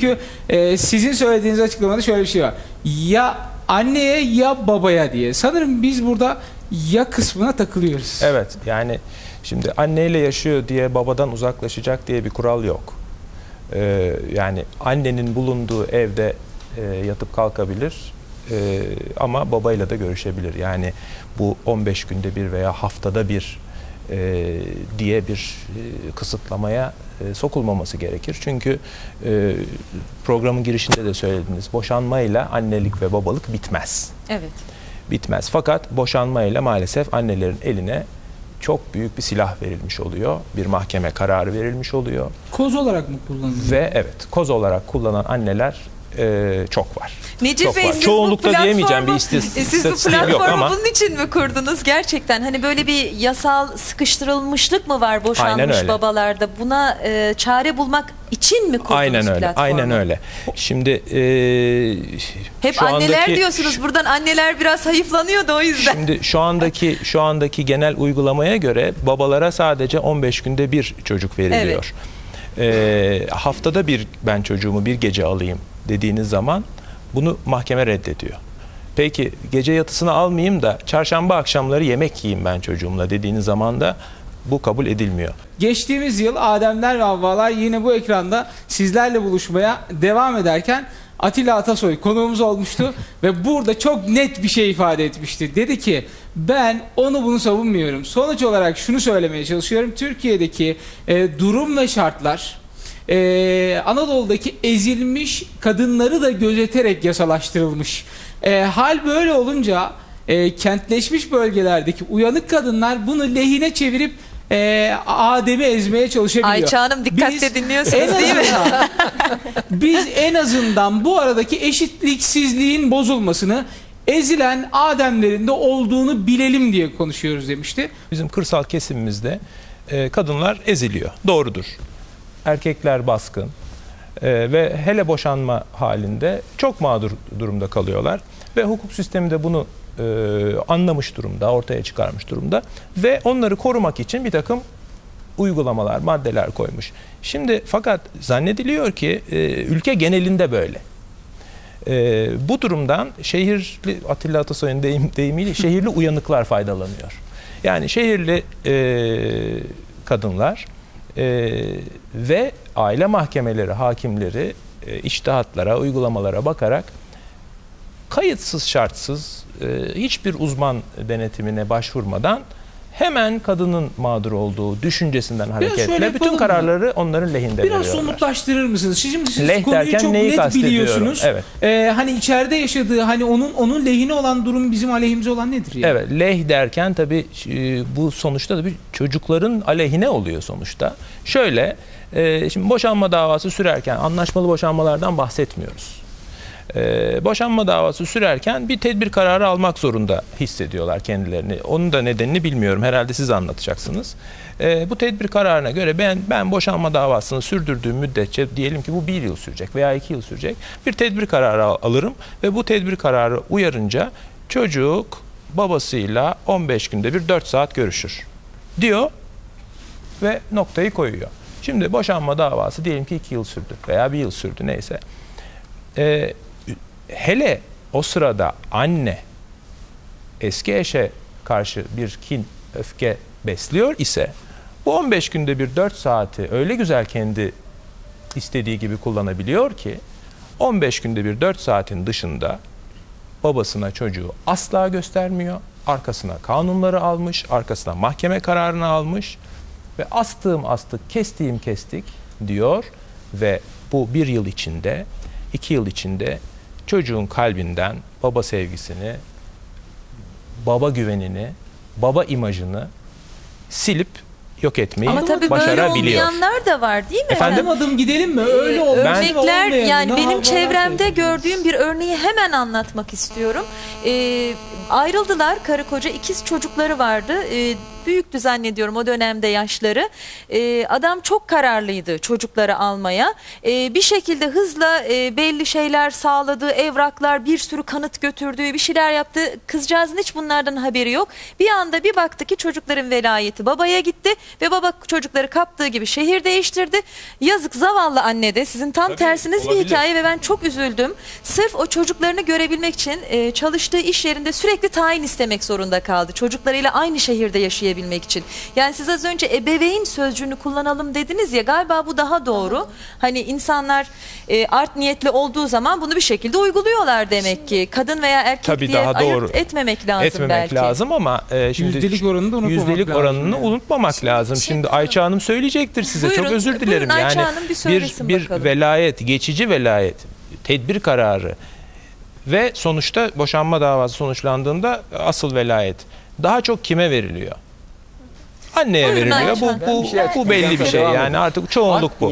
Çünkü e, sizin söylediğiniz açıklamada şöyle bir şey var. Ya anneye ya babaya diye. Sanırım biz burada ya kısmına takılıyoruz. Evet yani şimdi anneyle yaşıyor diye babadan uzaklaşacak diye bir kural yok. Ee, yani annenin bulunduğu evde e, yatıp kalkabilir e, ama babayla da görüşebilir. Yani bu 15 günde bir veya haftada bir e, diye bir e, kısıtlamaya e, sokulmaması gerekir. Çünkü e, programın girişinde de söylediniz boşanmayla annelik ve babalık bitmez Evet. bitmez. Fakat boşanmayla maalesef annelerin eline çok büyük bir silah verilmiş oluyor. Bir mahkeme kararı verilmiş oluyor. Koz olarak mı kullanılıyor? Ve evet koz olarak kullanan anneler e, çok var. Necip Çok Bey var. siz Çoğunlukta bu platformu, diyemeyeceğim bir istis- E, siz bu istatistiğim yok ama- bunun için mi kurdunuz gerçekten? Hani böyle bir yasal sıkıştırılmışlık mı var boşanmış babalarda? Buna e, çare bulmak için mi kurdunuz Aynen öyle. platformu? Aynen öyle. Şimdi e, Hep şu anneler andaki- diyorsunuz. Buradan anneler biraz hayıflanıyor da o yüzden. Şimdi şu andaki şu andaki genel uygulamaya göre babalara sadece 15 günde bir çocuk veriliyor. Ee, haftada bir ben çocuğumu bir gece alayım dediğiniz zaman bunu mahkeme reddediyor. Peki gece yatısını almayayım da çarşamba akşamları yemek yiyeyim ben çocuğumla dediğiniz zaman da bu kabul edilmiyor. Geçtiğimiz yıl Ademler ve Havvalar yine bu ekranda sizlerle buluşmaya devam ederken Atilla Atasoy konuğumuz olmuştu ve burada çok net bir şey ifade etmişti. Dedi ki ben onu bunu savunmuyorum. Sonuç olarak şunu söylemeye çalışıyorum. Türkiye'deki e, durum ve şartlar e, Anadolu'daki ezilmiş kadınları da gözeterek yasalaştırılmış. E, hal böyle olunca e, kentleşmiş bölgelerdeki uyanık kadınlar bunu lehine çevirip e, Adem'i ezmeye çalışabiliyor. Ayça Hanım dikkatle Biz dinliyorsunuz en değil mi? azından- Biz en azından bu aradaki eşitliksizliğin bozulmasını ezilen Ademlerin de olduğunu bilelim diye konuşuyoruz demişti. Bizim kırsal kesimimizde e, kadınlar eziliyor. Doğrudur. Erkekler baskın e, ve hele boşanma halinde çok mağdur durumda kalıyorlar. Ve hukuk sistemi de bunu e, anlamış durumda, ortaya çıkarmış durumda. Ve onları korumak için bir takım uygulamalar, maddeler koymuş. Şimdi fakat zannediliyor ki e, ülke genelinde böyle. E, bu durumdan şehirli Atilla Atasoy'un deyim, deyimiyle şehirli uyanıklar faydalanıyor. Yani şehirli e, kadınlar e, ve aile mahkemeleri, hakimleri e, içtihatlara, uygulamalara bakarak kayıtsız şartsız e, hiçbir uzman denetimine başvurmadan hemen kadının mağdur olduğu düşüncesinden hareketle bütün mı? kararları onların lehinde Biraz veriyorlar. somutlaştırır mısınız? Şimdi siz Leh konuyu derken çok neyi net biliyorsunuz. Evet. Ee, hani içeride yaşadığı hani onun onun lehine olan durum bizim aleyhimize olan nedir yani? Evet, leh derken tabii e, bu sonuçta tabii çocukların aleyhine oluyor sonuçta. Şöyle, e, şimdi boşanma davası sürerken anlaşmalı boşanmalardan bahsetmiyoruz. E, boşanma davası sürerken bir tedbir kararı almak zorunda hissediyorlar kendilerini. Onun da nedenini bilmiyorum. Herhalde siz anlatacaksınız. E, bu tedbir kararına göre ben ben boşanma davasını sürdürdüğüm müddetçe diyelim ki bu bir yıl sürecek veya iki yıl sürecek. Bir tedbir kararı al- alırım ve bu tedbir kararı uyarınca çocuk babasıyla 15 günde bir 4 saat görüşür diyor ve noktayı koyuyor. Şimdi boşanma davası diyelim ki 2 yıl sürdü veya bir yıl sürdü neyse. Ee, hele o sırada anne eski eşe karşı bir kin, öfke besliyor ise bu 15 günde bir 4 saati öyle güzel kendi istediği gibi kullanabiliyor ki 15 günde bir 4 saatin dışında babasına çocuğu asla göstermiyor. Arkasına kanunları almış, arkasına mahkeme kararını almış ve astığım astık, kestiğim kestik diyor ve bu bir yıl içinde, iki yıl içinde çocuğun kalbinden baba sevgisini, baba güvenini, baba imajını silip yok etmeyi Ama tabii böyle olmayanlar da var değil mi? Efendim? Adım adım gidelim mi? Öyle olmaz. Ben- Örnekler yani benim çevremde gördüğüm bir örneği hemen anlatmak istiyorum. Ee, ayrıldılar karı koca ikiz çocukları vardı. Ee, büyüktü zannediyorum o dönemde yaşları. E, adam çok kararlıydı çocukları almaya. E, bir şekilde hızla e, belli şeyler sağladığı, evraklar, bir sürü kanıt götürdüğü bir şeyler yaptı. Kızcağızın hiç bunlardan haberi yok. Bir anda bir baktı ki çocukların velayeti babaya gitti ve baba çocukları kaptığı gibi şehir değiştirdi. Yazık zavallı anne de sizin tam Tabii, tersiniz bir olabilir. hikaye ve ben çok üzüldüm. Sırf o çocuklarını görebilmek için e, çalıştığı iş yerinde sürekli tayin istemek zorunda kaldı. Çocuklarıyla aynı şehirde yaşayabilmek için. Yani siz az önce ebeveyn sözcüğünü kullanalım dediniz ya galiba bu daha doğru. Hani insanlar e, art niyetli olduğu zaman bunu bir şekilde uyguluyorlar demek ki. Kadın veya erkek Tabii diye daha ayırt doğru. etmemek lazım etmemek belki. lazım ama e, şimdi Yüzdelik oranını da unutmamak yüzdelik lazım oranını yani. unutmamak lazım. Şimdi Ayça Hanım söyleyecektir size. Buyurun, Çok özür buyurun dilerim. Ayça yani Hanım bir bir bir bakalım. velayet, geçici velayet, tedbir kararı ve sonuçta boşanma davası sonuçlandığında asıl velayet daha çok kime veriliyor? Anneye Buyurun veriliyor. Bu bu şey bu belli bir şey. Yani artık çoğunluk bu.